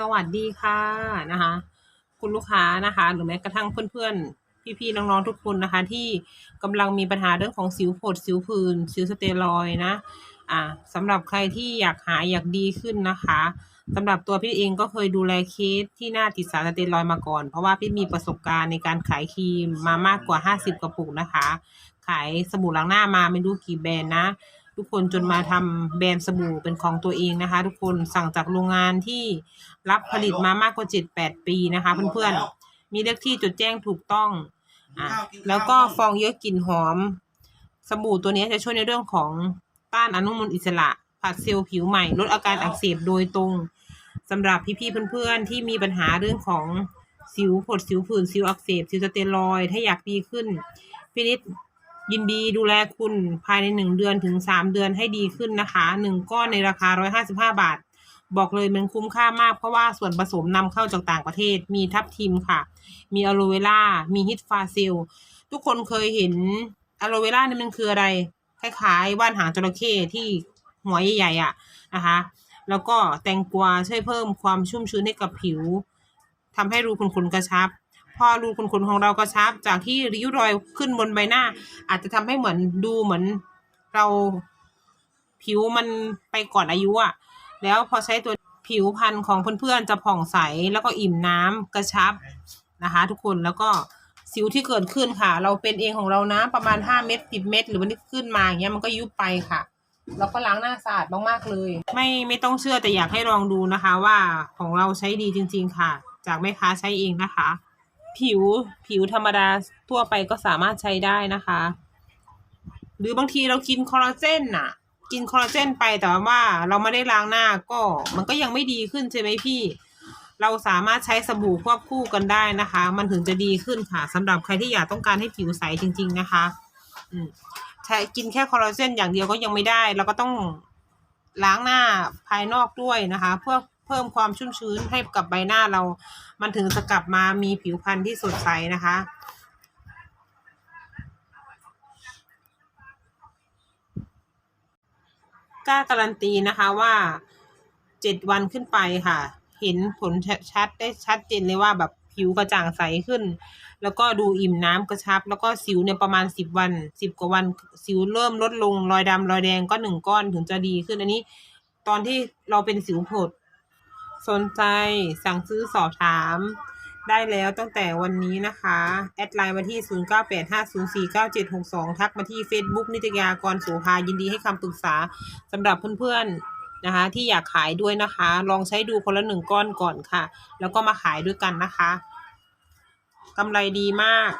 สวัสดีค่ะนะคะ คุณลูกค้านะคะ หรือแม้กระทั่งเพื่อนๆ พี่ๆ น้องๆ ทุกคนนะคะ ที่กำลังมีปัญหาเรื่องของสิวผดสิวผื่นสิวสเตียรอยนะอ่าสำหรับใครที่อยากหายอยากดีขึ้นนะคะสำหรับตัวพี่เองก็เคยดูแลเคสที่หน้าติดสารสเตียรอยมาก่อน เพราะว่าพี่มีประสบการณ์ในการขายครีมมามากกว่า 50 กระปุกนะคะ ขายสบู่ล้างหน้ามาไม่รู้กี่แบรนด์นะ ทุกคนจนมาทำแบรนด์สบู่เป็นของตัวเองนะคะ ทุกคนสั่งจากโรงงานที่รับผลิตมามากกว่า7-8ปีนะคะ เพื่อนๆ มีเลขที่จดแจ้งถูกต้องอะแล้วก็ฟองเยอะกลิ่นหอม สบู่ตัวนี้จะช่วยในเรื่องของต้านอนุมูลอิสระผัดเซลล์ผิวใหม่ลดอาการอักเสบโดยตรงสำหรับพี่ๆเพื่อนๆที่มีปัญหาเรื่องของสิวผดสิวผื่นสิวอักเสบสิวสเตียรอยถ้าอยากดีขึ้นพี่นิด ยินดีดูแลคุณภายในหนึ่งเดือนถึงสามเดือนให้ดีขึ้นนะคะหนึ่งก้อนในราคาร้อยห้าสิบห้าบาท บอกเลยมันคุ้มค่ามากเพราะว่าส่วนผสมนำเข้าจากต่างประเทศ มีทับทิมค่ะ มีอะโลเวล่า มีฮิตฟาซิล ทุกคนเคยเห็นอะโลเวล่านี่มันคืออะไร คล้ายๆว่านหางจระเข้ที่หัวใหญ่ๆอะนะคะ แล้วก็แตงกวาช่วยเพิ่มความชุ่มชื้นให้กับผิวทำให้รูขุมขนกระชับ พอรูขุมขนของเรากระชับ จากที่ริ้วรอยขึ้นบนใบหน้า อาจจะทำให้เหมือนดูเหมือนเราผิวมันไปก่อนอายุอะแล้วพอใช้ตัวผิวพันธุ์ของเพื่อนๆจะผ่องใสแล้วก็อิ่มน้ำกระชับนะคะ ทุกคนแล้วก็สิวที่เกิดขึ้นค่ะ เราเป็นเองของเรานะประมาณห้าเม็ดสิบเม็ดหรือวันนี้ขึ้นมาอย่างเงี้ยมันก็ยุบไปค่ะแล้วก็ล้างหน้าสะอาดมากๆเลย ไม่ไม่ต้องเชื่อแต่อยากให้ลองดูนะคะว่าของเราใช้ดีจริง ๆ ค่ะ จากแม่ค้าใช้เองนะคะ ผิวผิวธรรมดาทั่วไปก็สามารถใช้ได้นะคะ หรือบางทีเรากินคอลลาเจนน่ะ กินคอลลาเจนไปแต่ว่าเราไม่ได้ล้างหน้าก็มันก็ยังไม่ดีขึ้นใช่ไหมพี่ เราสามารถใช้สบู่ควบคู่กันได้นะคะ มันถึงจะดีขึ้นค่ะสำหรับใครที่อยากต้องการให้ผิวใสจริง ๆนะคะ อืมใช้กินแค่คอลลาเจนอย่างเดียวก็ยังไม่ได้ เราก็ต้องล้างหน้าภายนอกด้วยนะคะ เพื่อ เพิ่มความชุ่มชื้นให้กับใบหน้าเรา มันถึงจะกลับมามีผิวพรรณที่สดใสนะคะ กล้าการันตีนะคะว่าเจ็ดวันขึ้นไปค่ะ เห็นผลชัดได้ชัดเจนเลยว่าแบบผิวกระจ่างใสขึ้น แล้วก็ดูอิ่มน้ำกระชับ แล้วก็สิวเนี่ยประมาณสิบวันสิบกว่าวันสิวเริ่มลดลงรอยดำรอยแดงก็หนึ่งก้อนถึงจะดีขึ้นอันนี้ ตอนที่เราเป็นสิวผด สนใจสั่งซื้อสอบถาม ได้แล้วตั้งแต่วันนี้นะคะ แอดไลน์มาที่ 0985049762 ทักมาที่ Facebook นิตยากรโสภายินดีให้คำปรึกษาสำหรับเพื่อนๆนะคะ ที่อยากขายด้วยนะคะ ลองใช้ดูคนละหนึ่งก้อนก่อนค่ะ แล้วก็มาขายด้วยกันนะคะกำไรดีมาก